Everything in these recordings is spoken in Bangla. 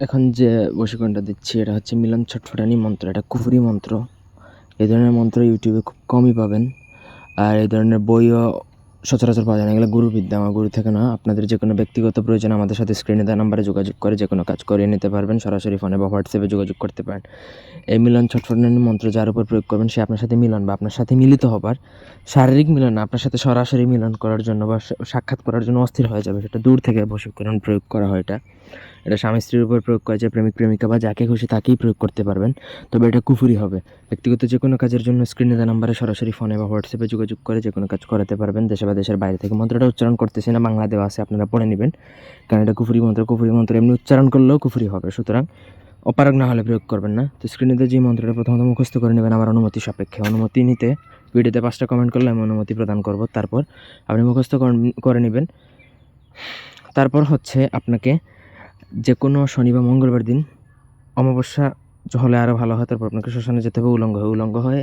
এখন যে বশীকরণটা দিচ্ছি, এটা হচ্ছে মিলন ছটফটানি মন্ত্র। এটা কুফুরি মন্ত্র। এই ধরনের মন্ত্র ইউটিউবে খুব কমই পাবেন। আর এই ধরনের বইও সচরাচর পাওয়া যায় না। এগুলো গুরুবিদ্যা, আমার গুরু থেকে না। আপনাদের যে কোনো ব্যক্তিগত প্রয়োজন, আমাদের সাথে স্ক্রিনে দেওয়া নাম্বারে যোগাযোগ করে যে কোনো কাজ করিয়ে নিতে পারবেন। সরাসরি ফোনে বা হোয়াটসঅ্যাপে যোগাযোগ করতে পারেন। এই মিলন ছটফটানি মন্ত্র যার উপর প্রয়োগ করবেন, সে আপনার সাথে মিলন বা আপনার সাথে মিলিত হবার শারীরিক মিলন না, আপনার সাথে সরাসরি মিলন করার জন্য বা সাক্ষাৎ করার জন্য অস্থির হয়ে যাবে। সেটা দূর থেকে বশীকরণ প্রয়োগ করা হয় এটা। এটা স্বামী স্ত্রীর উপর প্রয়োগ করা যায়, প্রেমিক প্রেমিকা বা যাকে খুশি তাকেই প্রয়োগ করতে পারবেন। তবে এটা কুফুরি হবে। ব্যক্তিগত যে কোনো কাজের জন্য স্ক্রিনে দেওয়া নাম্বারে সরাসরি ফোনে বা হোয়াটসঅ্যাপে যোগাযোগ করে যে কোনো কাজ করাতে পারবেন। দেশে বা দেশের বাইরে থেকে মন্ত্রটা উচ্চারণ করতেছি না বাংলা দেওয়া আছে, আপনারা পড়ে নেবেন। কারণ এটা কুফুরি মন্ত্র কুফুরি মন্ত্র এমনি উচ্চারণ করলেও কুফুরি হবে। সুতরাং অপারগ না হলে প্রয়োগ করবেন না। তো স্ক্রিনে যে মন্ত্রটা প্রথমত মুখস্থ করে নেবেন আমার অনুমতি সাপেক্ষে। অনুমতি নিতে ভিডিওতে পাঁচটা কমেন্ট করলে আমি অনুমতি প্রদান করব। তারপর আপনি মুখস্থ করে নেবেন। তারপর হচ্ছে আপনাকে যে কোনো শনি বা মঙ্গলবার দিন অমাবস্যা হলে আরও ভালো হয়। তারপর আপনাকে শ্মশানে যেতে হবে, উলঙ্গ হয়ে উলঙ্গ হয়ে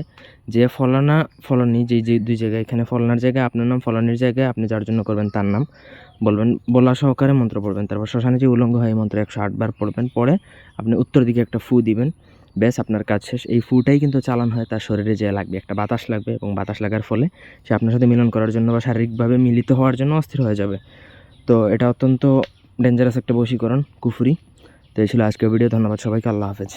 যে ফলানা, ফলনি যেই যে দুই জায়গায়, এখানে ফলনার জায়গায়, আপনার নাম ফলনির জায়গায়, আপনি যার জন্য করবেন তার নাম বলবেন, বলা সহকারে মন্ত্র পড়বেন। তারপর শ্মশানে যে উলঙ্গ হয় মন্ত্র একশো আটবার পড়বেন পরে আপনি উত্তর দিকে একটা ফু দিবেন, ব্যাস আপনার কাজ শেষ। এই ফুটাই কিন্তু চালান হয় তার শরীরে যে লাগবে, একটা বাতাস লাগবে এবং বাতাস লাগার ফলে সে আপনার সাথে মিলন করার জন্য বা শারীরিকভাবে মিলিত হওয়ার জন্য অস্থির হয়ে যাবে। তো এটা অত্যন্ত ডেঞ্জারাস একটা বশীকরণ কুফুরি। তো এই ছিল আজকের ভিডিও ধন্যবাদ সবাইকে আল্লাহ হাফেজ।